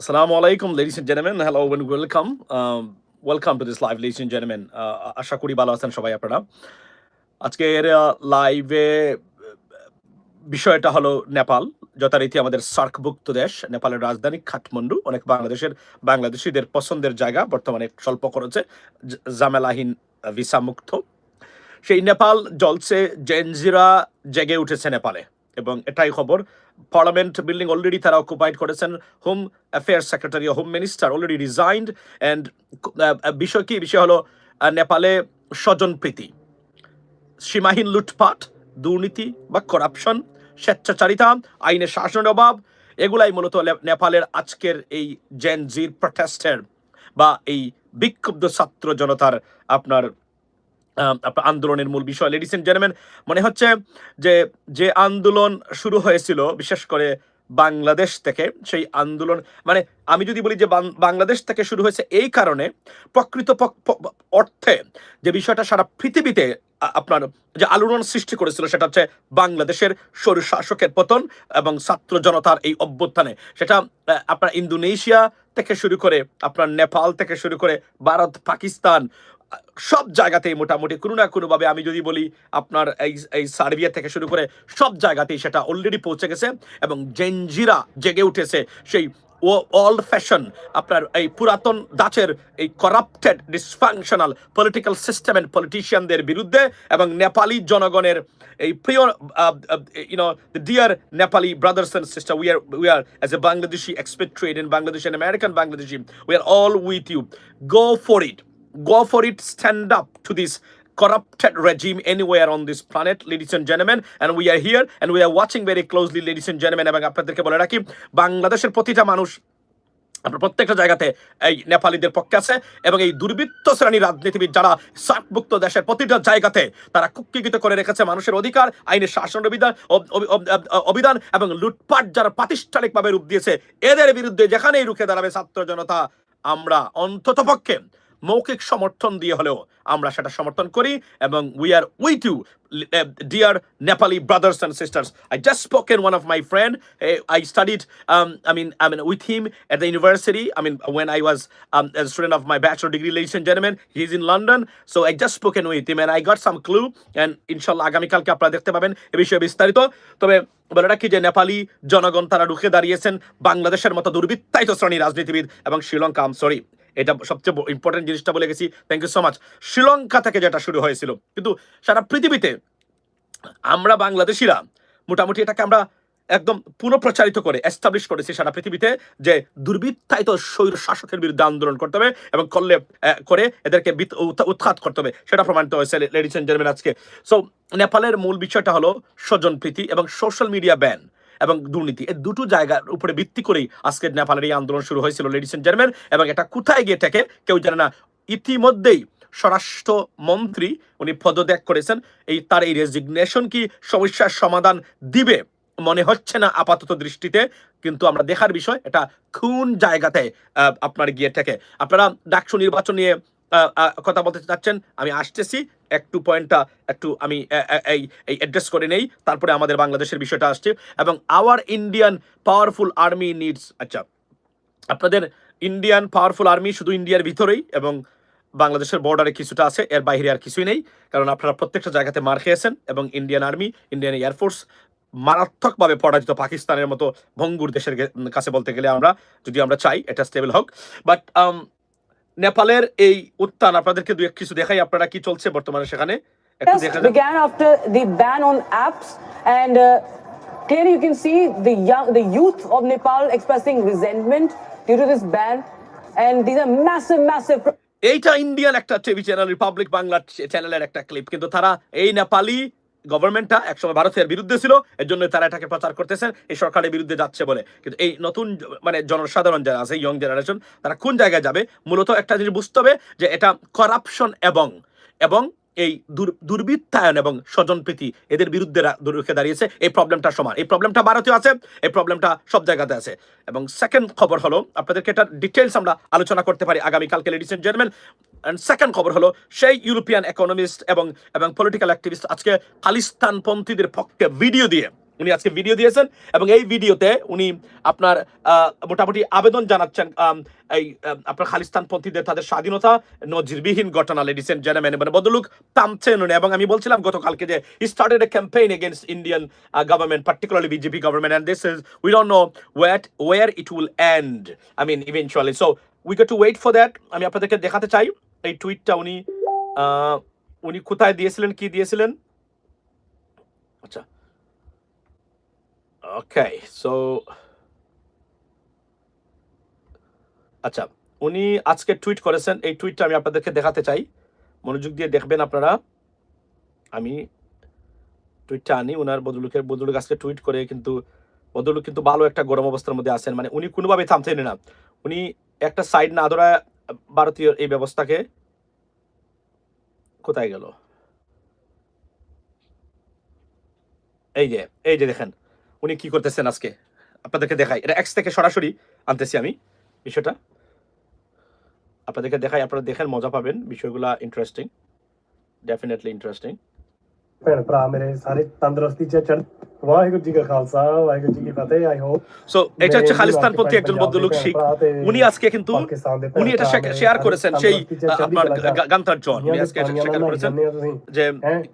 Assalamu alaikum, ladies and gentlemen. Hello and welcome. Um, welcome to this live, ladies and gentlemen. Uh, আশা করি ভালো আছেন সবাই আপনারা আজকের লাইভে বিষয়টা হলো নেপাল যথারীতি আমাদের সার্কভুক্ত দেশ নেপালের রাজধানী কাঠমান্ডু অনেক বাংলাদেশের বাংলাদেশিদের পছন্দের জায়গা বর্তমানে স্বল্প খরচে জ- ঝামেলাহীন ভিসা মুক্ত সেই নেপাল জলসে জেনজিরা জেগে উঠেছে নেপালে এবং এটাই খবর। পার্লামেন্ট বিল্ডিং অলরেডি তারা অকুপাইড করেছেন। Home affairs secretary home minister already resigned. And বিষয় কি? বিষয় হলো নেপালে স্বজনপ্রীতি সীমাহীন লুটপাট, দুর্নীতি বা করাপশন স্বেচ্ছাচারিতা আইনের শাসনের অভাব, এগুলাই মূলত নেপালের আজকের এই জেন জির প্রটেস্টের বা এই বিক্ষুব্ধ ছাত্র জনতার আপনার আপনার আন্দোলনের মূল বিষয়। লেডিস এন্ড জেন্টলম্যান মনে হচ্ছে যে যে আন্দোলন শুরু হয়েছিল, বিশেষ করে বাংলাদেশ থেকে, সেই আন্দোলন মানে আমি যদি বলি যে বাংলাদেশ থেকে শুরু হয়েছে এই কারণে, প্রকৃত অর্থে যে বিষয়টা সারা পৃথিবীতে আপনার যে আলোড়ন সৃষ্টি করেছিল, সেটা হচ্ছে বাংলাদেশের সরু শাসকের পতন এবং ছাত্র জনতার এই অভ্যুত্থানে। সেটা আপনার ইন্দোনেশিয়া থেকে শুরু করে, আপনার নেপাল থেকে শুরু করে, ভারত, পাকিস্তান সব জায়গাতেই মোটামুটি কোনো না কোনোভাবে আমি যদি বলি আপনার এই এই সার্বিয়া থেকে শুরু করে সব জায়গাতেই সেটা অলরেডি পৌঁছে গেছে এবং জেনজিরা জেগে উঠেছে সেই ও অল ফ্যাশন আপনার এই পুরাতন দাচের এই corrupted dysfunctional political system and পলিটিশিয়ানদের বিরুদ্ধে এবং নেপালি জনগণের এই প্রিয় you know dear Nepali brothers and sister we are we are as a Bangladeshi expatriate in Bangladesh and American Bangladeshi we are all with you go for it go for it, stand up to this corrupted regime anywhere on this planet, ladies and gentlemen. And we are here, and we are watching very closely, ladies and gentlemen, এবং আপনাদেরকে বলে রাখি, বাংলাদেশের প্রতিটা মানুষ, আপনার প্রত্যেকটা জায়গাতে এই নেপালিদের পক্ষে আছে, এবং এই দুর্বৃত্ত শ্রেণির রাজনীতিবিদ যারা সার্কভুক্ত দেশের প্রতিটা জায়গাতে তারা কুক্ষিগত করে রেখেছে মানুষের অধিকার, আইনের শাসন অভিধান অভিধান, এবং লুটপাট যারা প্রাতিষ্ঠানিকভাবে রূপ দিয়েছে, এদের বিরুদ্ধে যেখানেই রুখে দাঁড়াবে ছাত্র জনতা, আমরা অন্ততপক্ষে মৌখিক সমর্থন দিয়ে হলেও আমরা সেটা সমর্থন করি এবং we are with you dear Nepali brothers and sisters I just spoken one of my friend I studied I mean I mean with him at the university I mean when I was a student of my bachelor degree, ladies and gentlemen he's in london, so i just spoken with him and i got some clue and ইনশাল্লাহ আগামীকালকে আপনারা দেখতে পাবেন এ বিষয়ে বিস্তারিত। তবে বলে রাখি যে নেপালি জনগণ তারা রুখে দাঁড়িয়েছেন বাংলাদেশের মতো দুর্বৃত্তায়িত শ্রেণি রাজনীতিবিদ এবং শ্রীলঙ্কা আম সরি এটা সবচেয়ে ইম্পর্টেন্ট জিনিসটা বলে গেছি। Thank you so much Sri Lanka থেকে যেটা শুরু হয়েছিল, কিন্তু সারা পৃথিবীতে আমরা বাংলাদেশিরা মোটামুটি এটাকে আমরা একদম পুনঃপ্রচারিত করে এস্টাবলিশ করেছি সারা পৃথিবীতে যে দুর্বৃত্তায়িত স্বৈর শাসকের বিরুদ্ধে আন্দোলন করতে হবে এবং করলে করে এদেরকে উৎখাত করতে হবে। সেটা প্রমাণিত হয়েছে লেডিস এন্ড জেন্টলম্যান আজকে। সো নেপালের মূল বিষয়টা হলো স্বজন প্রীতি এবং সোশ্যাল মিডিয়া ব্যান এবং দুর্নীতি। এই দুটো জায়গার উপরে ভিত্তি করেই আজকে নেপালের এই আন্দোলন শুরু হয়েছিল লেডিস এন্ড জেন্টলম্যান এবং এটা কোথায় গিয়ে থেকে কেউ জানে না। ইতিমধ্যেই স্বরাষ্ট্র মন্ত্রী উনি পদত্যাগ করেছেন। এই তার এই রেজিগনেশন কি সমস্যার সমাধান দিবে মনে হচ্ছে না আপাতত দৃষ্টিতে, কিন্তু আমরা দেখার বিষয়, এটা কোন জায়গাতে আপনার গিয়ে থেকে আপনারা ডাকসু নির্বাচন নিয়ে কথা বলতে চাচ্ছেন, আমি আসতেছি। একটু পয়েন্টটা একটু আমি এই এই অ্যাড্রেস করে নেই, তারপরে আমাদের বাংলাদেশের বিষয়টা আসছে। এবং our Indian powerful army needs আচ্ছা আপনাদের ইন্ডিয়ান পাওয়ারফুল আর্মি শুধু ইন্ডিয়ার ভিতরেই এবং বাংলাদেশের বর্ডারে কিছুটা আছে, এর বাইরে আর কিছুই নেই। কারণ আপনারা প্রত্যেকটা জায়গাতে মার খেয়েছেন এবং ইন্ডিয়ান আর্মি ইন্ডিয়ান এয়ারফোর্স মারাত্মকভাবে পরাজিত পাকিস্তানের মতো ভঙ্গুর দেশের কাছে বলতে গেলে আমরা, যদি আমরা চাই, এটা স্টেবল হোক। বাট নেপালের এই উত্থান আপনাদেরকে দু এক কিছু দেখাই আপনারা কি চলছে বর্তমানে সেখানে began after the ban on apps, and uh, clearly you can see the young, the youth of Nepal expressing resentment due to this ban, and these are massive, massive. এইটা ইন্ডিয়ান একটা টিভি চ্যানেল রিপাবলিক বাংলা চ্যানেলের একটা clip কিন্তু তারা এই নেপালি গভর্নমেন্টটা একসময় ভারতের বিরুদ্ধে ছিল এর জন্য তারা এটাকে প্রচার করতেছেন, এই সরকারের বিরুদ্ধে যাচ্ছে বলে। কিন্তু এই নতুন মানে জনসাধারণ যারা আছে ইয়ং জেনারেশন তারা কোন জায়গায় যাবে? মূলত একটা জিনিস বুঝতে হবে যে এটা করাপশন এবং এবং এই দুর- দুর্বৃত্তায়ন এবং স্বজনপ্রীতি এদের বিরুদ্ধে রুখে দাঁড়িয়েছে। এই প্রবলেমটা সমান। এই প্রবলেমটা ভারতীয় আছে, এই প্রবলেমটা সব জায়গাতে আছে। এবং সেকেন্ড খবর হলো, আপনাদেরকে এটা ডিটেলস আমরা আলোচনা করতে পারি আগামীকালকে ladies and gentleman and second খবর হলো, সেই ইউরোপিয়ান ইকোনমিস্ট এবং এবং পলিটিক্যাল অ্যাক্টিভিস্ট আজকে খালিস্তানপন্থীদের পক্ষে ভিডিও দিয়ে, উনি আজকে ভিডিও দিয়েছেন এবং এই ভিডিওতে উনি আপনার মোটামুটি আবেদন জানাচ্ছেন এই আপনার খালিস্তানপন্থীদের তাদের স্বাধীনতা নজিরবিহীন ঘটনা লেডিস এন্ড জেন্টলম্যান মানে বদলুক, থামছেন উনি এবং আমি বলছিলাম গতকালকে যে started a campaign against Indian government particularly BJP government and this is we don't know what war it will end I mean eventually so we get to wait for that আমি আপনাদেরকে দেখাতে চাই। এই টুইটটা উনি উনি কোথায় দিয়েছিলেন, কি দিয়েছিলেন? আচ্ছা। ওকে সো আচ্ছা উনি আজকে টুইট করেছেন, এই টুইটটা আমি আপনাদেরকে দেখাতে চাই। মনোযোগ দিয়ে দেখবেন আপনারা। আমি টুইটটা আনি ওনার বদলুকের, বদলুক আজকে টুইট করে কিন্তু, বদলুক কিন্তু ভালো একটা গরম অবস্থার মধ্যে আছেন। মানে উনি কোনোভাবে থামছেন না। উনি একটা সাইড না ধরা ভারতীয় এই ব্যবস্থাকে কোথায় গেল? এই যে এই যে দেখেন, উনি কি করতেছেন আজকে? আপনাদেরকে দেখাই। এটা এক্স থেকে সরাসরি আনতেছি আমি বিষয়টা। আপনাদেরকে দেখাই, আপনারা দেখেন, মজা পাবেন। বিষয়গুলা ইন্টারেস্টিং ডেফিনেটলি ইন্টারেস্টিং ਭੈਣ ਭਰਾ ਮੇਰੇ ਸਾਰੇ ਤੰਦਰੁਸਤੀ ਚ ਚੜ੍ਹ ਵਾਹਿਗੁਰੂ ਜੀ ਕਾ ਖਾਲਸਾ ਵਾਹਿਗੁਰੂ ਜੀ ਕੀ ਫਤਿਹ আই হোপ সো এটা হচ্ছে খালিস্তানপন্থী একজন ভদ্রলোক শিখ উনি আজকে কিন্তু উনি এটা শেয়ার করেছেন সেই আহ, আপনার গা- গান্তার জন উনি আজকে এটা শেয়ার করেছেন যে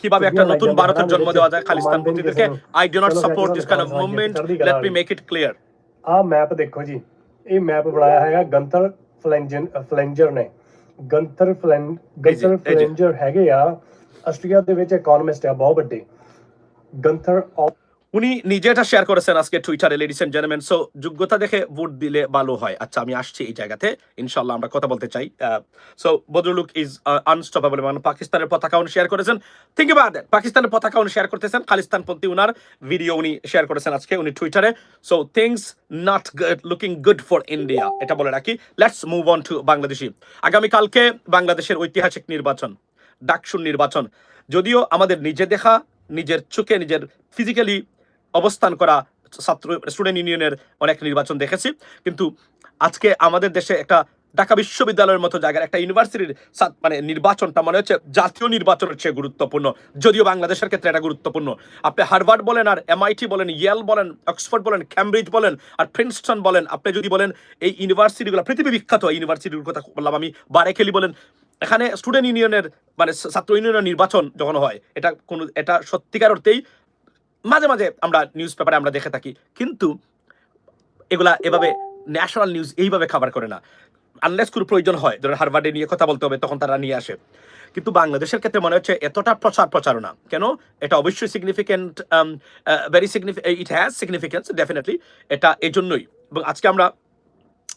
কিভাবে একটা নতুন ভারতের জন্ম দেওয়া যায় খালিস্তানপন্থীদেরকে I do not support this kind of movement let me make it clear ਆ ਮੈਪ ਦੇਖੋ ਜੀ ਇਹ ਮੈਪ ਬਣਾਇਆ ਹੈਗਾ ਗੰਤਰ ਫਲੈਂਜਨ ਫਲੈਂਜਰ ਨੇ ਗੰਤਰ ਫਲੈਂ ਗੰਤਰ ਇਹ ਜੀ। ਫਲੈਂਜਰ ਹੈਗੇ ਆ ਆਸਟ੍ਰੇਲੀਆ ਦੇ ਵਿੱਚ ਇਕਨੋਮਿਸਟ ਆ ਬਹੁਤ ਵੱਡੇ ਗੰਤਰ উনি নিজে এটা শেয়ার করেছেন আজকে টুইটারে লেডিস এন্ড জেন্টলম্যান সো যোগ্যতা দেখে ভোট দিলে ভালো হয় আচ্ছা আমি আসছি এই জায়গাতে ইনশাল্লাহ আমরা কথা বলতে চাই সো বদরুলুক ইজ আনস্টপেবল মানে পাকিস্তানের পতাকা উনি শেয়ার করেছেন থিঙ্ক অ্যাবাউট দ্যাট পাকিস্তানের পতাকা উনি শেয়ার করতেছেন খালিস্তানপন্থী উনার ভিডিও উনি শেয়ার করেছেন আজকে উনি টুইটারে so things not looking good for India এটা বলে রাখি let's move on to Bangladeshi আগামীকালকে বাংলাদেশের ঐতিহাসিক নির্বাচন ডাকসুর নির্বাচন। যদিও আমাদের নিজে দেখা, নিজের চোখে, নিজের ফিজিক্যালি অবস্থান করা ছাত্র স্টুডেন্ট ইউনিয়নের অনেক নির্বাচন দেখেছি। কিন্তু আজকে আমাদের দেশে একটা ঢাকা বিশ্ববিদ্যালয়ের মতো জায়গার একটা ইউনিভার্সিটির মানে নির্বাচনটা মনে হচ্ছে জাতীয় নির্বাচনের চেয়ে গুরুত্বপূর্ণ। যদিও বাংলাদেশের ক্ষেত্রে এটা গুরুত্বপূর্ণ। আপনি হার্ভার্ড বলেন আর এমআইটি বলেন ইয়েল বলেন অক্সফোর্ড বলেন ক্যামব্রিজ বলেন, আর প্রিন্সটন বলেন, আপনি যদি বলেন এই ইউনিভার্সিটিগুলো পৃথিবী বিখ্যাত ইউনিভার্সিটির কথা বললাম আমি বারেখেলি বলেন এখানে স্টুডেন্ট ইউনিয়নের মানে ছাত্র ইউনিয়নের নির্বাচন যখন হয়, এটা কোনো, এটা সত্যিকার অর্থেই মাঝে মাঝে আমরা নিউজ পেপারে আমরা দেখে থাকি। কিন্তু এগুলা এভাবে ন্যাশনাল নিউজ এইভাবে খাবার করে না। আনলেস কোনো প্রয়োজন হয় ধরুন হারভার্ডে নিয়ে কথা বলতে হবে, তখন তারা নিয়ে আসে। কিন্তু বাংলাদেশের ক্ষেত্রে মনে হচ্ছে এতটা প্রচার প্রচারণা। কেন? এটা অবশ্যই সিগনিফিকেন্ট ভেরি সিগনিফি ইট হ্যাজ সিগনিফিকেন্স ডেফিনেটলি এটা এই জন্যই এবং আজকে আমরা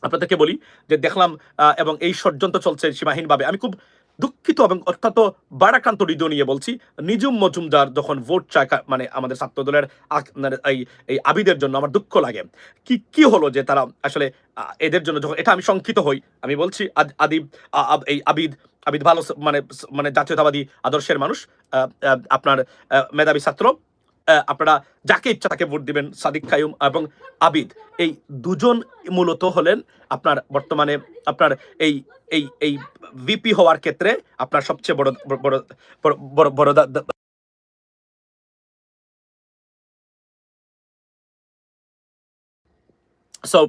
আপনাদেরকে বলি যে দেখলাম এবং এই ষড়যন্ত্র চলছে সীমাহীনভাবে। আমি খুব দুঃখিত এবং অত্যন্ত বারাক্রান্ত হৃদয় নিয়ে বলছি, নিজুম মজুমদার যখন ভোট চায় মানে আমাদের ছাত্র দলের মানে এই এই আবিদের জন্য আমার দুঃখ লাগে। কি কি হলো যে তারা আসলে এদের জন্য যখন, এটা আমি শঙ্কিত হই। আমি বলছি, আদ- আদিব এই আবিদ আবিদ ভালো মানে মানে জাতীয়তাবাদী আদর্শের মানুষ আপনার মেধাবী ছাত্র আপনারা যাকে ইচ্ছা তাকে ভোট দিবেন, সাদিক কায়ুম এবং আবিদ। এই দুজন মূলত হলেন আপনার বর্তমানে আপনার এই এই এই ভিপি হওয়ার ক্ষেত্রে আপনার সবচেয়ে বড় বড় বড় বড় সো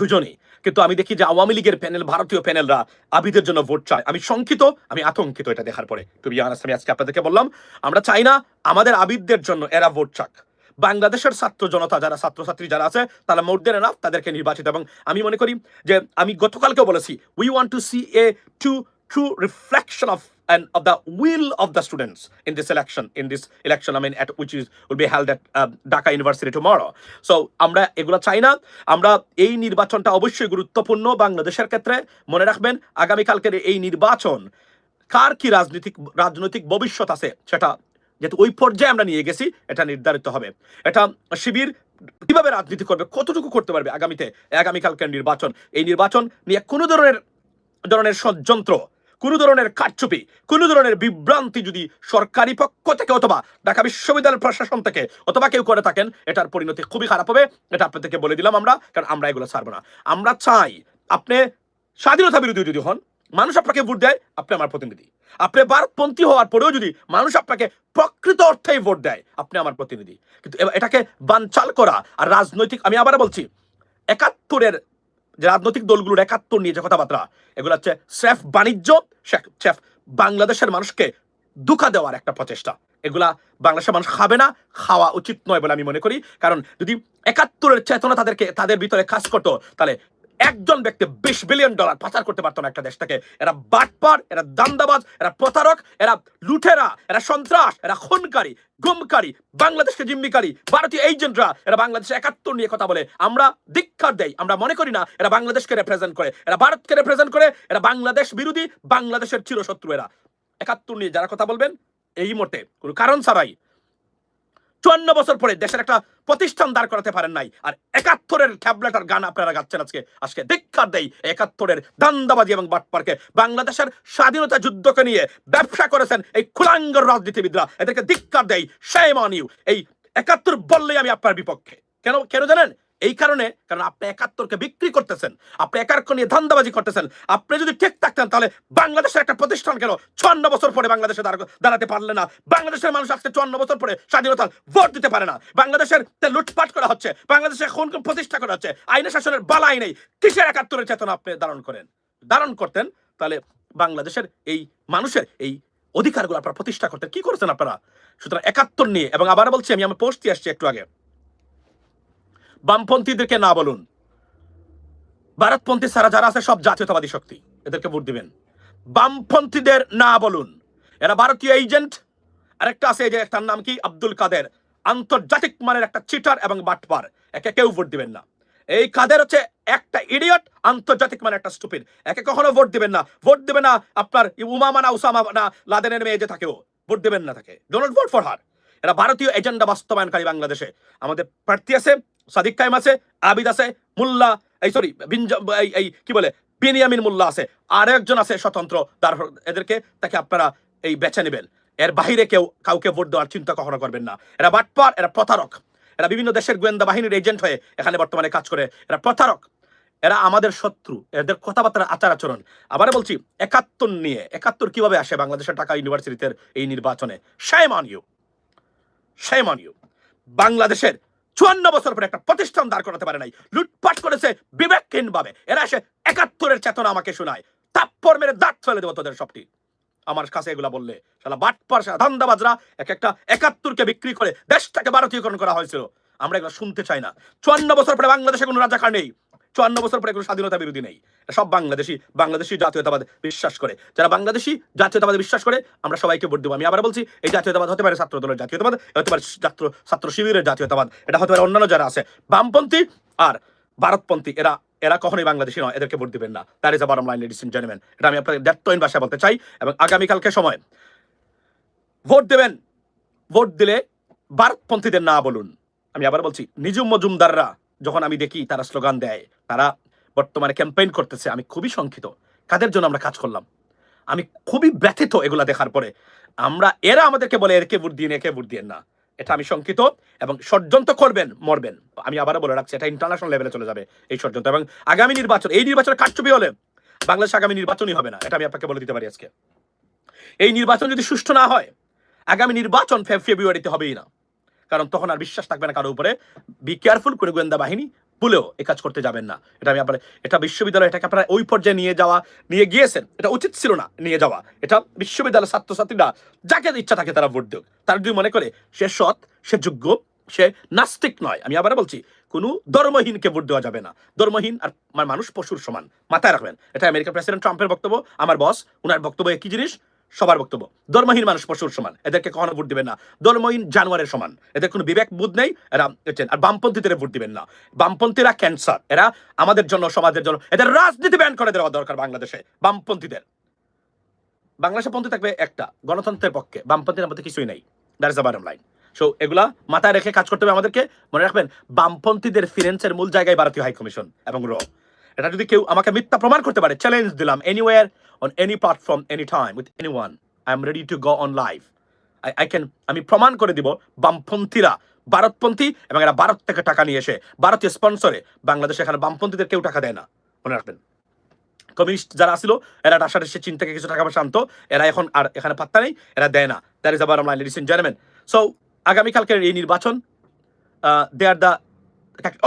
দুজনেই। কিন্তু আমি দেখি যে আওয়ামী লীগের প্যানেল, ভারতীয় প্যানেলরা আবিদের জন্য ভোট চায়। আমি শঙ্কিত, আমি আতঙ্কিত এটা দেখার পরে। তুমি আনাস আমি আজকে আপনাদেরকে বললাম, আমরা চাই না আমাদের আবিদদের জন্য এরা ভোট চাক। বাংলাদেশের ছাত্র জনতা যারা, ছাত্রছাত্রী যারা আছে, তারা মোর দেন এনাফ তাদেরকে নির্বাচিত। এবং আমি মনে করি যে আমি গতকালকেও বলেছি we want to see a to true reflection of and of the will of the students in this election in this election i mean at which is will be held at uh, dhaka university tomorrow. So আমরা এগুলো চাই না। আমরা এই নির্বাচনটা অবশ্যই গুরুত্বপূর্ণ বাংলাদেশের ক্ষেত্রে। মনে রাখবেন আগামীকালকের এই নির্বাচন কার কি রাজনৈতিক রাজনৈতিক ভবিষ্যৎ আছে সেটা যেহেতু ওই পর্যায়ে আমরা নিয়ে গেছি এটা নির্ধারিত হবে। এটা শিবির কীভাবে রাজনীতি করবে কতটুকু করতে পারবে আগামীতে আগামীকালকের নির্বাচন? এই নির্বাচন নিয়ে কোনো ধরনের ধরনের ষড়যন্ত্র কোনো ধরনের কারচুপি, কোনো ধরনের বিভ্রান্তি যদি সরকারি পক্ষ থেকে অথবা ঢাকা বিশ্ববিদ্যালয় প্রশাসন থেকে অথবা কেউ করে থাকেন, এটার পরিণতি খুবই খারাপ হবে। এটা আপনাদেরকে বলে দিলাম আমরা, কারণ আমরা এগুলো ছাড়বো না। আমরা চাই আপনি স্বাধীনতা বিরোধী যদি হন, মানুষ আপনাকে ভোট দেয়, আপনি আমার প্রতিনিধি। আপনি বারপন্থী হওয়ার পরেও যদি মানুষ আপনাকে প্রকৃত অর্থেই ভোট দেয়, আপনি আমার প্রতিনিধি। কিন্তু এটাকে বানচাল করা আর রাজনৈতিক, আমি আবার বলছি, একাত্তরের যে রাজনৈতিক দলগুলোর একাত্তর নিয়ে যে কথাবার্তা, এগুলো হচ্ছে স্রেফ বাণিজ্য স্রেফ বাংলাদেশের মানুষকে দুঃখা দেওয়ার একটা প্রচেষ্টা। এগুলা বাংলাদেশের মানুষ খাবে না, খাওয়া উচিত নয় বলে আমি মনে করি। কারণ যদি একাত্তরের চেতনা তাদেরকে, তাদের ভিতরে কাজ করতো, তাহলে একজন ব্যক্তি বিশ বিলিয়ন ডলার পাচার করতে পারতো না একটা দেশ থেকে। এরা বাটপার, এরা দান্দাবাজ এরা প্রতারক, এরা লুঠেরা এরা সন্ত্রাস, এরা খুনকারী, গুমকারী, বাংলাদেশকে জিম্মিকারী, ভারতীয় এজেন্টরা এরা বাংলাদেশে একাত্তর নিয়ে কথা বলে। আমরা ধিক্ষার দেই, আমরা মনে করি না, এরা বাংলাদেশকে রেপ্রেজেন্ট করে। এরা ভারতকে রেপ্রেজেন্ট করে, এরা বাংলাদেশ বিরোধী, বাংলাদেশের চিরশত্রু এরা। একাত্তর নিয়ে যারা কথা বলবেন, এই মোটে কোনো কারণ ছাড়াই চুয়ান্ন বছর পরে দেশের একটা প্রতিষ্ঠান দাঁড় করাতে পারেন নাই। আর একাত্তরের ট্যাবলেটার গান আপনারা গাচ্ছেন আজকে। আজকে ধিক্ষার দেয় একাত্তরের দান্দাবাজি এবং বাটপার্কে। বাংলাদেশের স্বাধীনতা যুদ্ধকে নিয়ে ব্যবসা করেছেন এই খুলাঙ্গ রাজনীতিবিদরা। এদেরকে ধিক্ষার দেয় সে মানিউ এই একাত্তর বললেই আমি আপনার বিপক্ষে। কেন কেন জানেন? এই কারণে, কারণ আপনি একাত্তরকে বিক্রি করতেছেন, আপনি একাত্তর নিয়ে ধান্দাবাজি করতেছেন, আপনি যদি ঠিক থাকতেন, তাহলে বাংলাদেশের একটা প্রতিষ্ঠান কেন চুয়ান্ন বছর পরে বাংলাদেশে দাঁড়াতে পারলে না? বাংলাদেশের মানুষ আজকে চুয়ান্ন বছর পরে স্বাধীনতা ভোট দিতে পারে না। বাংলাদেশের লুটপাট করা হচ্ছে, বাংলাদেশে খুন প্রতিষ্ঠা করা হচ্ছে আইনের শাসনের বালাই নেই। কিসের একাত্তরের চেতনা আপনি ধারণ করেন? ধারণ করতেন, তাহলে বাংলাদেশের এই মানুষের এই অধিকারগুলো আপনারা প্রতিষ্ঠা করতেন। কি করেছেন আপনারা? সুতরাং একাত্তর নিয়ে, এবং আবার বলছি, আমি আমার পোস্ট দিয়ে আসছি একটু আগে। বামপন্থীদেরকে না বলুন। ভারতপন্থী সারা যারা আছে সব জাতীয়তাবাদী শক্তি, এদেরকে ভোট দিবেন। বামপন্থীদের না বলুন। এরা ভারতীয় এজেন্ট। আরেকটা আছে যে একটার নাম কি? আব্দুল কাদের। আন্তর্জাতিক মানের একটা চিটার এবং বাটপার। একে কেউ ভোট দিবেন না। এই কাদের হচ্ছে একটা ইডিয়ট আন্তর্জাতিক মানে একটা স্টুপিড একে কখনো ভোট দিবেন না। ভোট দিবেন না আপনার উমামা না উসামা না লাদেনের মেয়ে যে থাকেও। ভোট দিবেন না তাকে। ডোন্ট ভোট ফর হার এরা ভারতীয় এজেন্ডা বাস্তবায়নকারী বাংলাদেশে। আমাদের প্রার্থী আছে সাদিক কায়েম আছে, আবিদ আছে, মুল্লা, এই সরি এই কি বলে, বিনিয়ামিন মুল্লা আছে। আর একজন আছে স্বতন্ত্র, তার এদেরকে, তাকে আপনারা এই বেছে নেবেন। এর বাহিরে কেউ কাউকে ভোট দেওয়ার চিন্তা কখনো করবেন না। এরা বাটপার, এরা প্রতারক। এরা বিভিন্ন দেশের গোয়েন্দা বাহিনীর এজেন্ট হয়ে এখানে বর্তমানে কাজ করে। এরা প্রতারক। এরা আমাদের শত্রু। এদের কথাবার্তা আচার আচরণ। আবার বলছি, একাত্তর নিয়ে, একাত্তর কীভাবে আসে বাংলাদেশের ঢাকা ইউনিভার্সিটিতে এই নির্বাচনে? You. Shame on you. বাংলাদেশের চুয়ান্ন বছর পরে একটা প্রতিষ্ঠান দাঁড় করাতে পারে নাই। লুটপাট করেছে বিবেকহীন ভাবে এরা এসে একাত্তরের চেতনা আমাকে শোনায়। তাপ্পর মেরে দাঁত ফেলে দেবো তোদের সবটি। আমার কাছে এগুলা বললে সালা বাটপার ধান্দাবাজরা এক একটা একাত্তরকে বিক্রি করে দেশটাকে ভারতীয়করণ করা হয়েছিল। আমরা এগুলো শুনতে চাই না। চুয়ান্ন বছর পরে বাংলাদেশে কোনো রাজাকার নেই। চুয়ান্ন বছর পরে কোনো স্বাধীনতা বিরোধী নেই। সব বাংলাদেশি বাংলাদেশি জাতীয়তাবাদ বিশ্বাস করে। যারা বাংলাদেশি জাতীয়তাবাদ বিশ্বাস করে, আমরা সবাইকে ভোট দেবো। আমি আবার বলছি, এই জাতীয়তাবাদ হতে পারে ছাত্র দলের জাতীয়তাবাদ হতে পারে ছাত্র ছাত্র শিবিরের জাতীয়তাবাদ, এটা হতে পারে অন্যান্য যারা আছে। বামপন্থী আর ভারতপন্থী, এরা এরা কখনোই বাংলাদেশি নয়, এদেরকে ভোট দিবেন না। That is a bottom line ladies gentleman এটা আমি আপনাদের দ্যাটতইন ভাষায় বলতে চাই, এবং আগামীকালকে সময়। ভোট দেবেন। ভোট দিলে ভারতপন্থীদের না বলুন। আমি আবার বলছি নিজুম মজুমদাররা যখন আমি দেখি তারা স্লোগান দেয়, তারা বর্তমানে ক্যাম্পেইন করতেছে, আমি খুবই শঙ্কিত। কাদের জন্য আমরা কাজ করলাম? আমি খুবই ব্যথিত এগুলা দেখার পরে। আমরা, এরা আমাদেরকে বলে একে ভোট দিয়ে একে ভোট দিয়ে না। এটা আমি শঙ্কিত এবং ষড়যন্ত্র করবেন, মরবেন। আমি আবারও বলে রাখছি, এটা ইন্টারন্যাশনাল লেভেলে চলে যাবে এই ষড়যন্ত্র এবং আগামী নির্বাচন, এই নির্বাচনে কারচুপি হলে বাংলাদেশ আগামী নির্বাচনই হবে না। এটা আমি আপনাকে বলে দিতে পারি আজকে। এই নির্বাচন যদি সুষ্ঠু না হয়, আগামী নির্বাচন ফেব- ফেব্রুয়ারিতে হবেই না। কারণ তখন আর বিশ্বাস থাকবে না কারও উপরে। বি কেয়ারফুল করে গোয়েন্দা বাহিনী বলেও এ কাজ করতে যাবেন না। এটা আমি আপনার, এটা বিশ্ববিদ্যালয়, এটাকে আপনারা ওই পর্যায়ে নিয়ে যাওয়া, নিয়ে গিয়েছেন। এটা উচিত ছিল না নিয়ে যাওয়া। এটা বিশ্ববিদ্যালয়ের ছাত্রছাত্রীরা যাকে ইচ্ছা থাকে তারা ভোট দেক। তারা যদি মনে করে সে সৎ, সে যোগ্য, সে নাস্তিক নয়, আমি আবার বলছি, কোনো ধর্মহীনকে ভোট দেওয়া যাবে না। ধর্মহীন আর মানে মানুষ পশুর সমান। মাথায় রাখবেন। এটা আমেরিকার প্রেসিডেন্ট ট্রাম্পের বক্তব্য। আমার বস ওনার বক্তব্য একই জিনিস? সবার বক্তব্য। ধর্মহীন মানুষ পশুর সমান, এদেরকে কখনো ভোট দিবেন না। ধর্মহীন জানোয়ারের সমান, এদের কোনো বিবেক বোধ নেই, এরা হচ্ছেন, আর বামপন্থীদের ভোট দিবেন না। বামপন্থীরা ক্যান্সার, এরা আমাদের জন্য, সমাজের জন্য, এদের রাজনীতি ব্যান করে দেওয়া দরকার বাংলাদেশে, বামপন্থীদের। বাংলাদেশে পন্থী থাকবে একটা, গণতন্ত্রের পক্ষে বামপন্থীর মধ্যে কিছুই নেই। That is the bottom line so এগুলা মাথায় রেখে কাজ করতে হবে আমাদেরকে। মনে রাখবেন, বামপন্থীদের ফিরেন্সের মূল জায়গায় ভারতীয় হাই কমিশন এবং র এটা যদি কেউ আমাকে মিথ্যা প্রমাণ করতে পারে চ্যালেঞ্জ দিলাম anywhere any platform any time with anyone I am ready to go on live I I can আমি প্রমাণ করে দিব, বামপন্থীরা, ভারতপন্থী এবং এরা ভারত থেকে টাকা নিয়ে এসে, ভারতীয় স্পন্সরে বাংলাদেশে এখানে বামপন্থীদের কেউ টাকা দেয় না। মনে রাখবেন। কমিউনিস্ট যারা আসছিল এরা রাশার এসে চীন থেকে কিছু টাকা পয়সা আনতো, এরা এখন আর এখানে পাত্তা নেই, এরা দেয় না। দ্যাট ইজ আবার line ladies and gentleman so আগামীকালকের এই নির্বাচন they are the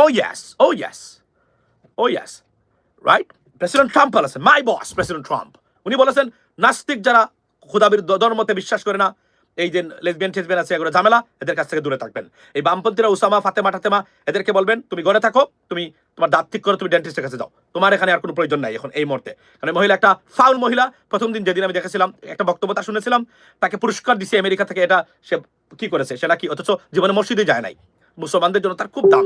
oh yes oh yes oh yes right President Trump বলেছেন মাই বস প্রেসিডেন্ট ট্রাম্প উনি বলেছেন, নাস্তিক যারা খুদাবির ধর্মতে বিশ্বাস করে না, এই যে লেসবিয়ান টেসবিয়ান আছে, এগুলো ঝামেলা, এদের কাছ থেকে দূরে থাকবেন। এই বামপন্থীরা উসামা, ফাতেমা টাতেমা এদেরকে বলবেন, তুমি ঘরে থাকো, তুমি তোমার দাঁত ঠিক করে, তুমি ডেন্টিস্টের কাছে যাও। তোমার এখানে আর কোনো প্রয়োজন নাই এখন এই মুহূর্তে। কারণ মহিলা একটা ফাউল মহিলা। প্রথম দিন যেদিন আমি দেখেছিলাম, একটা বক্তব্য তার শুনেছিলাম, তাকে পুরস্কার দিছে আমেরিকা থেকে, এটা সে কি করেছে? সেটা কি? অথচ জীবনে মসজিদে যায় নাই। মুসলমানদের জন্য তার খুব দাম।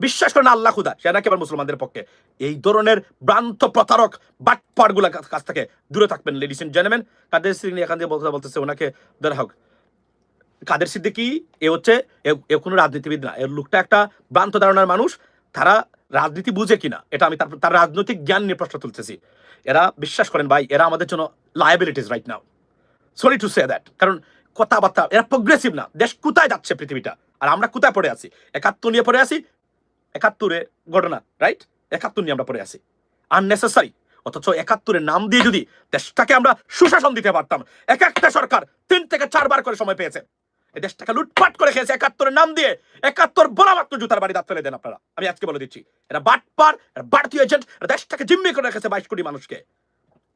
বিশ্বাস করেন আল্লাহ খুদা, সে নাকি আবার মুসলমানদের পক্ষে। এই ধরনের ভ্রান্ত প্রতারক বাটপাড়গুলা কাছ থেকে দূরে থাকবেন ladies and gentleman Kader Singh এখান দিয়ে বলতে বলতেছে, ওনাকে ধরা হোক কাদের সিদ্দিকি? এ হচ্ছে, এ- কোনো রাজনীতিবিদ না। এর লোকটা একটা ভ্রান্ত ধারণার মানুষ। তারা রাজনীতি বুঝে কিনা, এটা আমি তার রাজনৈতিক জ্ঞান নিয়ে প্রশ্ন তুলতেছি। এরা বিশ্বাস করেন, ভাই, এরা আমাদের জন্য liabilities right now sorry to say that কারণ কথাবার্তা এরা প্রগ্রেসিভ না। দেশ কোথায় যাচ্ছে পৃথিবীটা? আর আমরা কোথায় পড়ে আছি? একাত্তর নিয়ে পড়ে আছি একাত্তরের ঘটনা রাইট একাত্তর নিয়ে আমরা পড়ে আছি। আননেসেসারি অথচ একাত্তরের নাম দিয়ে যদি দেশটাকে আমরা সুশাসন দিতে পারতাম, এক একটা সরকার তিন থেকে চারবার করে সময় পেয়েছে। এই দেশটাকে লুটপাট করে খেয়েছে একাত্তরের নাম দিয়ে। একাত্তর বলা মাত্র জুতার বাড়ি দাঁত ফেলে দেন আপনারা। আমি আজকে বলে দিচ্ছি, এরা বাটপার বাড়তি এজেন্ট এরা দেশটাকে জিম্মি করে রেখেছে বাইশ কোটি মানুষকে।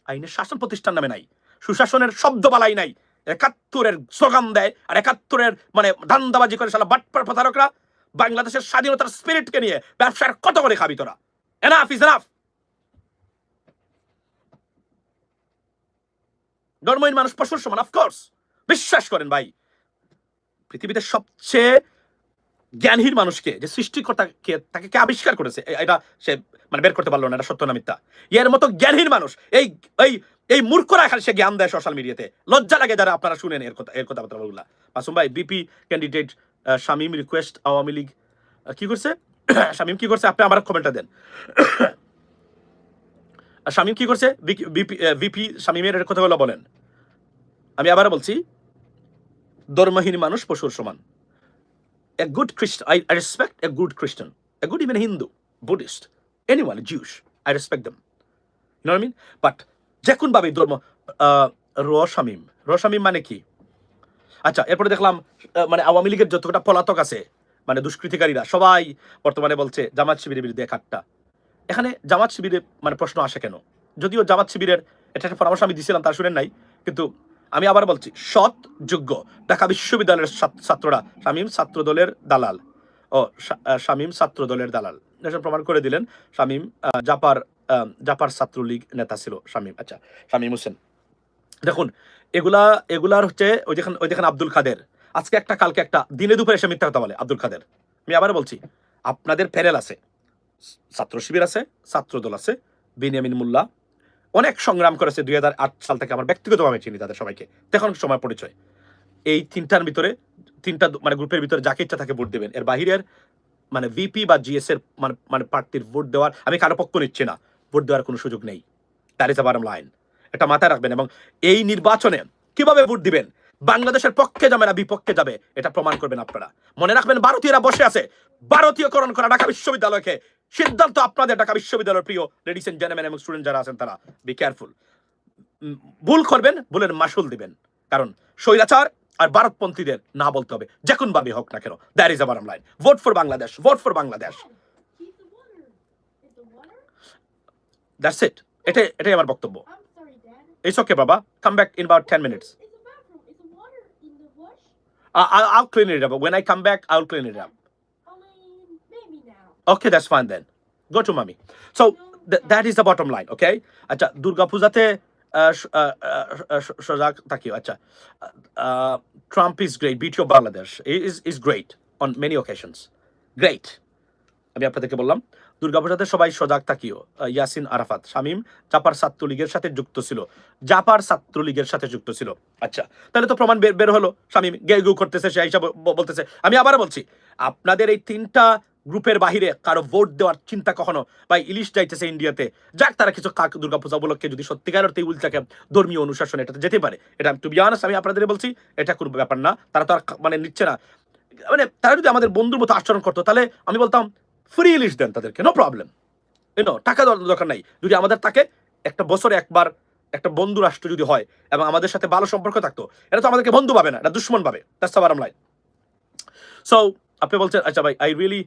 আইনের শাসন প্রতিষ্ঠান নামে নাই, সুশাসনের শব্দ বালাই নাই। একাত্তরের স্লোগান দেয়, আর একাত্তরের মানে ধান্দাবাজি করে সালা বাটপার প্রতারকরা বাংলাদেশের স্বাধীনতার স্পিরিটকে নিয়ে ব্যবসার কত করে খাবি তোরা? এনাফ ইজ এনাফ ধর্মহীন মানুষ পশুর সমান অফকোর্স বিশ্বাস করেন ভাই, পৃথিবীতে সবচেয়ে জ্ঞানহীন মানুষকে, যে সৃষ্টিকর্তাকে, তাকে কে আবিষ্কার করেছে এটা সে মানে বের করতে পারল না, এটা সত্য না মিথ্যা। এর মতো জ্ঞানহীন মানুষ, এই এই এই মূর্খরা খালি সে জ্ঞান দেয় সোশ্যাল মিডিয়াতে লজ্জা লাগে যারা আপনারা শুনেন এর কথা, এর কথাবার্তা বলগুলা মাসুম ভাই BP candidate Shamim request Awami League কি করছে? শামিম কি করছে? আপনি আমার কমেন্টটা দেন। শামিম কি করছে? বিপি ভিপি শামিমের কথাগুলো বলেন। আমি আবার বলছি ধর্মহীন মানুষ পশুর সমান। A good Christian, I respect a good Christian, a good even Hindu, Buddhist, anyone, Jewish, I respect them. You know what I mean? But যে কোন ভাবে ধর্ম আহ, রশামিম রশামিম মানে কি? আচ্ছা এরপরে দেখলাম মানে আওয়ামী লীগের যতটা পলাতক আছে মানে দুষ্কৃতিকারীরা, সবাই বর্তমানে বলছে জামাত শিবিরের বিরুদ্ধে এক আটটা এখানে জামাত শিবিরে মানে প্রশ্ন আসে কেন? যদিও জামাত শিবিরের, এটা একটা পরামর্শ আমি দিয়েছিলাম তার শুনেন নাই, কিন্তু আমি আবার বলছি, সৎ, যোগ্য ঢাকা বিশ্ববিদ্যালয়ের ছাত্ররা, শামীম ছাত্র দলের দালাল। ও শামীম ছাত্র দলের দালাল। এটা প্রমাণ করে দিলেন, শামীম জাপার জাপার ছাত্রলীগ নেতা ছিল শামীম। আচ্ছা শামীম হোসেন। দেখুন, এগুলা, এগুলার হচ্ছে ওই যেখানে ওই যেখানে আব্দুল খাদের আজকে একটা, কালকে একটা, দিনে দুপুরে এসে মিথ্যা কথা বলে আব্দুল খাদের আমি আবার বলছি, আপনাদের প্যানেল আছে, ছাত্র শিবির আছে ছাত্র দল আছে, বিনিয়ামিন মোল্লা, অনেক সংগ্রাম করেছে দুই হাজার আট সাল থেকে আমার ব্যক্তিগতভাবে চিনি তাদের সবাইকে। তখন সময় পরিচয়। এই তিনটার ভিতরে, তিনটা মানে গ্রুপের ভিতরে যাকে ইচ্ছা তাকে ভোট দেবেন। এর বাহিরের মানে ভিপি বা জিএস এর মানে মানে প্রার্থীর ভোট দেওয়ার, আমি কারও পক্ষ নিচ্ছি না। ভোট দেওয়ার কোনো সুযোগ নেই। That is a bottom line এটা মাথায় রাখবেন এবং এই নির্বাচনে কীভাবে ভোট দিবেন? বাংলাদেশের পক্ষে যাবে না বিপক্ষে যাবে? এটা প্রমাণ করবেন আপনারা। মনে রাখবেন ভারতীয়রা বসে আছে। ভারতীয়করণ করা ঢাকা বিশ্ববিদ্যালয়কে। সিদ্ধান্ত আপনাদের ঢাকা বিশ্ববিদ্যালয়ের প্রিয় লেডিস এন্ড জেন্টলম্যান এবং স্টুডেন্ট যারা আছেন তারা বি কেয়ারফুল ভুল করবেন ভুলের মাসুল দিবেন। কারণ স্বৈরাচার আর ভারতপন্থীদের না বলতে হবে। যে কোন ভাবে হোক না কেন। That is a bottom line vote for Bangladesh vote for Bangladesh? That's it এটাই এটাই আমার বক্তব্য। ইটস ওকে বাবা come back in about 10 minutes It's a bathroom. Is the water in the wash? Uh, I'll, I'll clean it up. When I come back, I'll clean it up. Okay, that's fine then. Go to mommy. So th- that is the bottom line, okay? আচ্ছা দুর্গা পূজাতে সজাগ থাকিও আচ্ছা Trump is great beauty of Bangladesh is is great on many occasions great আমি আপনাদেরকে বললাম দুর্গাপূজাতে সবাই সজাগ থাকিও। ইয়াসিন আরাফাত, শামীম, জাপার ছাত্রলীগের সাথে যুক্ত ছিল। জাপার ছাত্রলীগের সাথে যুক্ত ছিল। আচ্ছা তাহলে তো প্রমাণ বের হলো। শামীম গে গু করতেছে, সে হিসাবে বলতেছে। আমি আবার বলছি, আপনাদের এই তিনটা গ্রুপের বাহিরে কারও ভোট দেওয়ার চিন্তা কখনো বা ইলিশ যাইতেছে ইন্ডিয়াতে, যাক তারা কিছু কাক দুর্গাপূজা উপলক্ষে যদি সত্যিকার অর্থে উল্টাকে ধর্মীয় অনুশাসন এটাতে যেতে পারে। এটা টু বি অনার্স আমি আপনাদের বলছি, এটা কোনো ব্যাপার না। তারা তো আর মানে নিচ্ছে না। মানে তারা যদি আমাদের বন্ধুর মতো আচরণ করতো, তাহলে আমি বলতাম ফ্রি ইলিশ দেন তাদেরকে নো প্রবলেম ইউনো টাকা দেওয়ার দরকার নাই। যদি আমাদের তাকে একটা বছরে একবার একটা বন্ধু রাষ্ট্র যদি হয় এবং আমাদের সাথে ভালো সম্পর্ক থাকতো, এটা তো আমাদেরকে বন্ধু পাবে না, এটা দুশ্মন পাবে that's the bottom line so আপনি বলছেন আচ্ছা ভাই I really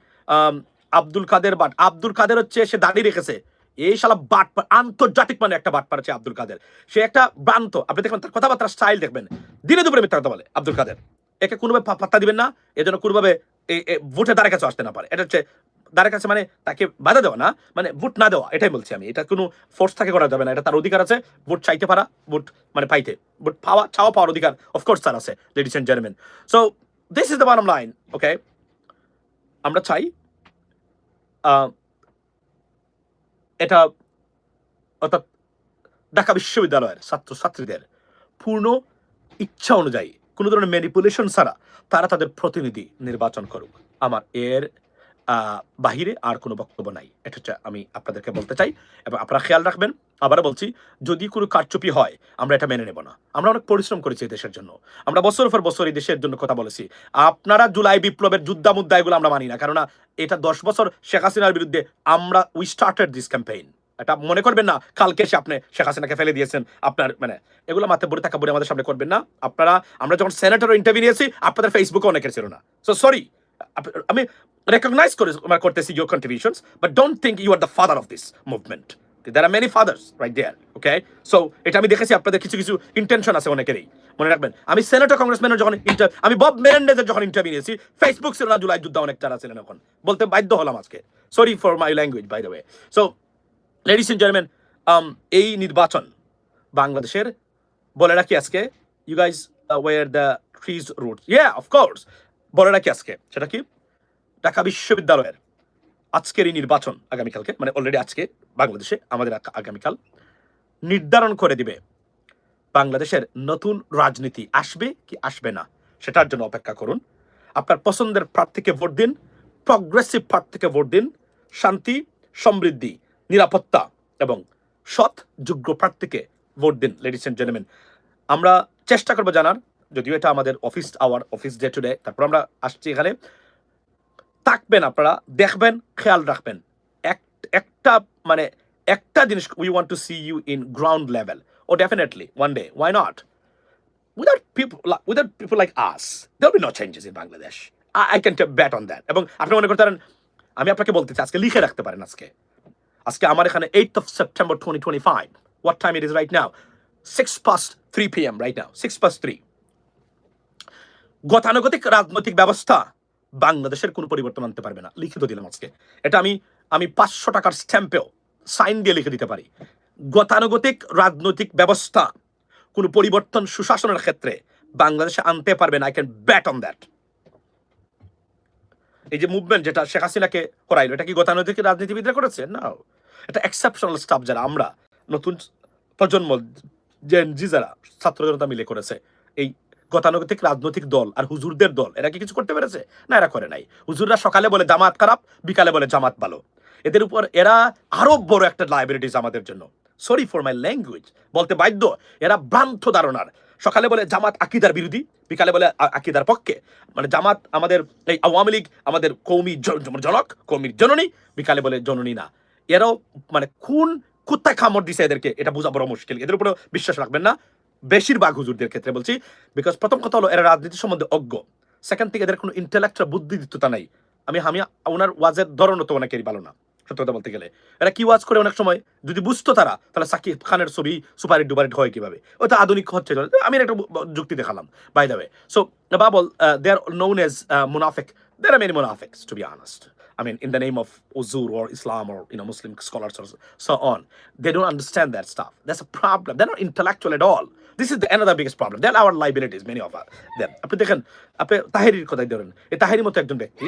Abdul Kader but Abdul Kader হচ্ছে, সে দাঁড়িয়ে রেখেছে। এই শালা বাট, আন্তর্জাতিক মানে একটা বাট পারছে আব্দুল কাদের। সে একটা ভ্রান্ত, আপনি দেখবেন তার কথাবার্তার স্টাইল দেখবেন। দিনে দুপুরে মিথ্যা কথা বলে আব্দুল কাদের। একে কোনোভাবে পাত্তা দিবেন না এজন্য কোনোভাবে ভোটে দ্বারের কাছে আসতে না পারে। এটা হচ্ছে দ্বারের কাছে মানে তাকে বাধা দেওয়া না মানে ভোট না দেওয়া, এটাই বলছি আমি। এটা কোনো ফোর্স থাকে করা যাবে না, এটা তার অধিকার আছে। ভোট চাইতে পারা, ভোট মানে পাইতে। ভোট পাওয়া, চাওয়া পাওয়ার অধিকার অফকোর্স তার আছে ladies and gentleman so this is the bottom line okay আমরা চাই এটা অর্থাৎ ঢাকা বিশ্ববিদ্যালয়ের ছাত্রছাত্রীদের পূর্ণ ইচ্ছা অনুযায়ী কোনো ধরনের ম্যানিপুলেশন ছাড়া তারা তাদের প্রতিনিধি নির্বাচন করুক। আমার এর বাহিরে আর কোনো বক্তব্য নাই। এটা হচ্ছে আমি আপনাদেরকে বলতে চাই এবং আপনারা খেয়াল রাখবেন, আবারও বলছি, যদি কোনো কারচুপি হয়, আমরা এটা মেনে নেব না। আমরা অনেক পরিশ্রম করেছি এই দেশের জন্য। আমরা বছর পর বছর এই দেশের জন্য কথা বলেছি। আপনারা জুলাই বিপ্লবের যুদ্ধা মুদ্রা এগুলো আমরা মানি না, কেননা এটা দশ বছর শেখ হাসিনার বিরুদ্ধে আমরা উই স্টার্টেড দিস ক্যাম্পেইন এটা মনে করবেন না, কালকে এসে আপনি শেখ হাসিনাকে ফেলে দিয়েছেন, আপনার মানে এগুলো মাথায় বলে থাকা বলে আমাদের সামনে করবেন না। আপনারা, আমরা যখন সেনেটর ইন্টারভিউ নিয়েছি, আপনাদের ফেসবুকে অনেকের ছিল না। সো সরি রেকগনাইজ করে মানে করতেছি your contributions but don't think you are the father of this movement there are many fathers right there okay so এটা আমি দেখেছি, আপনাদের কিছু কিছু ইন্টেনশন আছে অনেকেরই। মনে রাখবেন, আমি সেনেটর কংগ্রেসম্যানের যখন ইন্টার আমি বব মেরেন্ডেজের যখন ইন্টারভিউ নিয়েছি ফেসবুক ছিল না, জুলাই যুদ্ধ অনেক যারা ছিলেন এখন। বলতে বাধ্য হলাম আজকে। Sorry for my language by the way so ladies and gentleman এই নির্বাচন বাংলাদেশের, বলে রাখি আজকে you guys were the trees root yeah of course বলে রাখি আজকে, সেটা কি? ঢাকা বিশ্ববিদ্যালয়ের আজকের এই নির্বাচন আগামীকালকে মানে অলরেডি আজকে বাংলাদেশে আমাদের আগামীকাল নির্ধারণ করে দিবে বাংলাদেশের নতুন রাজনীতি আসবে কি আসবে না, সেটার জন্য অপেক্ষা করুন। আপনার পছন্দের প্রার্থীকে ভোট দিন প্রগ্রেসিভ প্রার্থীকে ভোট দিন, শান্তি, সমৃদ্ধি, নিরাপত্তা এবং সৎ, যোগ্য প্রার্থীকে ভোট দিন লেডিস এন্ড জেন্টলম্যান আমরা চেষ্টা করব জানার যদিও এটা আমাদের office hour office day to day তারপর আমরা আসছি এখানে। থাকবেন আপনারা দেখবেন খেয়াল রাখবেন। এক একটা মানে একটা জিনিস we want to see you in ground level O definitely one day why not like without people like us, there'll be no changes in Bangladesh. I, I can bet on that. এবং আপনি মনে করতে আমি আপনাকে বলতে চাই আজকে লিখে রাখতে পারেন আজকে। আজকে আমার এখানে eight of September twenty twenty five what time it is right now six past three P M right now six past three গতানুগতিক রাজনৈতিক ব্যবস্থা বাংলাদেশের কোনো পরিবর্তন আনতে পারবে না। লিখিত দিলাম আজকে। এটা আমি আমি পাঁচশো টাকার স্ট্যাম্পেও সাইন দিয়ে লিখে দিতে পারি। গতানুগতিক রাজনৈতিক ব্যবস্থা কোনো পরিবর্তন সুশাসনের ক্ষেত্রে বাংলাদেশে আনতে পারবে না। I can bet on that এই যে মুভমেন্ট যেটা শেখ হাসিনাকে হরাইলো, এটা কি গতানুগতিক রাজনীতিবিদরা করেছে? না এটা এক্সেপশনাল স্টাফ যারা, আমরা নতুন প্রজন্ম জেন জি যারা ছাত্র জনতা মিলে করেছে। এই গতানুগতিক রাজনৈতিক দল আর হুজুরদের দল, এরা কি কিছু করতে পেরেছে? না, এরা করে নাই। হুজুররা সকালে বলে জামাত খারাপ, বিকালে বলে জামাত ভালো। এদের উপর এরা আরও বড় একটা লাইব্রেরিটিস আমাদের জন্য। সরি ফর মাই ল্যাঙ্গুয়েজ বলতে বাধ্য, এরা ভ্রান্ত ধারণার। সকালে বলে জামাত আকিদার বিরোধী, বিকালে বলে আকিদার পক্ষে। মানে জামাত আমাদের, এই আওয়ামী লীগ আমাদের কৌমি জনক, কৌমির জননী, বিকালে বলে জননী না। এরাও মানে কোন কোথায় খামড় দিছে এদেরকে, এটা বোঝা বড় মুশকিল। এদের উপরে বিশ্বাস রাখবেন না। বেশিরভাগ হুজুরদের ক্ষেত্রে বলছি বিকজ প্রথম কথা হলো, এরা রাজনীতি সম্বন্ধে অজ্ঞ। সেকেন্ড থেকে এদের কোনো ইন্টেলেকচুয়াল বুদ্ধিদীপ্ততা নাই। আমি আমি, ওনার ওয়াজের ধরনও তো অনেকেরই ভালো না, সত্য কথা বলতে গেলে। এরা কি ওয়াজ করে অনেক সময়? যদি বুঝতো তারা, তাহলে সাকিব খানের ছবি সুপারিট ডুপারিট হয় কীভাবে? ওটা আধুনিক হচ্ছে। আমি একটা যুক্তি দেখালাম by the way so bubble they are known as মুনাফিক they are many munafiqs to be honest. i mean in the name of uzur or islam or you know muslim scholars or so on they don't understand that stuff that's a problem they're not intellectual at all this is the another biggest problem they're our liabilities many of us them আপনি দেখেন আপনি তাহেরির কথাই ধরেন এই তাহেরির মতো একজন ব্যক্তি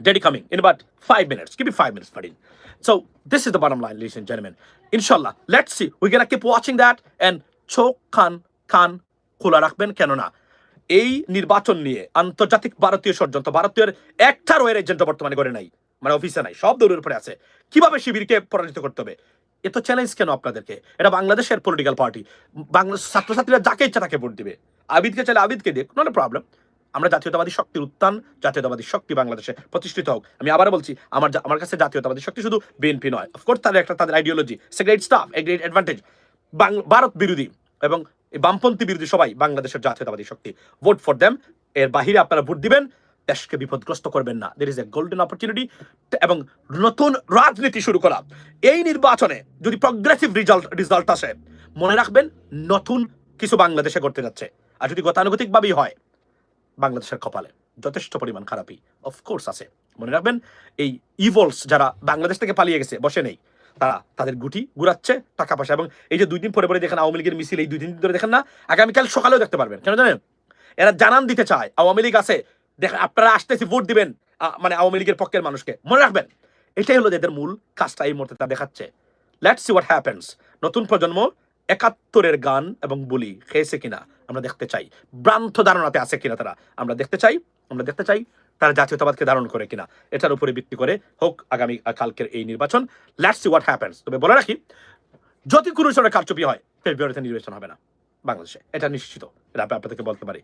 Daddy coming in about five minutes. Give me five minutes, Fadin. So this is the bottom line, ladies and gentlemen. Inshallah, let's see. We're gonna keep watching that and চোখ কান কান খোলা রাখবেন কেননা এই নির্বাচন নিয়ে আন্তর্জাতিক ভারতীয় ষড়যন্ত্র ভারতীয় একটা রয়ের এজেন্ট বর্তমানে করে নাই মানে অফিসে নাই, সব দৌড়ের উপরে আছে। কীভাবে শিবিরকে পরাজিত করতে হবে? এত চ্যালেঞ্জ কেন আপনাদেরকে? এটা বাংলাদেশের পলিটিক্যাল পার্টি বাংলাদেশ ছাত্রছাত্রীরা যাকে ইচ্ছা তাকে ভোট দিবে। আবিদকে চাইলে আবিদকে দিক নো প্রবলেম আমরা জাতীয়তাবাদী শক্তির উত্থান, জাতীয়তাবাদী শক্তি বাংলাদেশে প্রতিষ্ঠিত হোক। আমি আবার বলছি, আমার আমার কাছে জাতীয়তাবাদী শক্তি শুধু বিএনপি নয়। অফকোর্স তাদের একটা, তাদের ideology say great stuff a great advantage Bharat বিরোধী এবং বামপন্থী বিরোধী সবাই বাংলাদেশের জাতীয়তাবাদী শক্তি ভোট ফর দেম এর বাহিরে আপনারা ভোট দিবেন, দেশকে বিপদগ্রস্ত করবেন না। There is a golden opportunity এবং নতুন রাজনীতি শুরু করা। এই নির্বাচনে যদি প্রগ্রেসিভ রেজাল্ট রেজাল্ট আসে, মনে রাখবেন নতুন কিছু বাংলাদেশে করতে যাচ্ছে। আর যদি গতানুগতিকভাবেই হয়, বাংলাদেশের কপালে যথেষ্ট পরিমাণ খারাপই অফকোর্স আছে। মনে রাখবেন এই ইভলস যারা বাংলাদেশ থেকে পালিয়ে গেছে, বসে নেই। তারা তাদের গুটি গুড়াচ্ছে টাকা পয়সা। এবং এই যে দুই দিন পরে পরে দেখেন আওয়ামী লীগের মিছিল, এই দুই দিন ধরে দেখেন না, আগামীকাল সকালেও দেখতে পারবেন। কেন জানেন? এরা জানান দিতে চায়, আওয়ামী লীগ আছে। দেখেন আপনারা আসতেছি, ভোট দিবেন মানে আওয়ামী লীগের পক্ষের মানুষকে। মনে রাখবেন, এটাই হলো এদের মূল কাজটা এই মুহূর্তে তারা দেখাচ্ছে। লেটস সি হোয়াট হ্যাপেন্স নতুন প্রজন্ম একাত্তরের গান এবং বলি খেয়েছে কিনা আমরা দেখতে চাই। ভ্রান্ত ধারণাতে আছে কিনা তারা? আমরা দেখতে চাই, আমরা দেখতে চাই। তারা জাতীয়তাবাদকে ধারণ করে কিনা, এটার উপরে ভিত্তি করে হোক আগামী কালকের এই নির্বাচন। লেটস হোয়াট হ্যাপেন্স তবে বলে রাখি, যদি কোনো সময় কারচুপি হয় ফেব্রুয়ারিতে নির্বাচন হবে না বাংলাদেশে। এটা নিশ্চিত, এটা আপনাদেরকে বলতে পারি।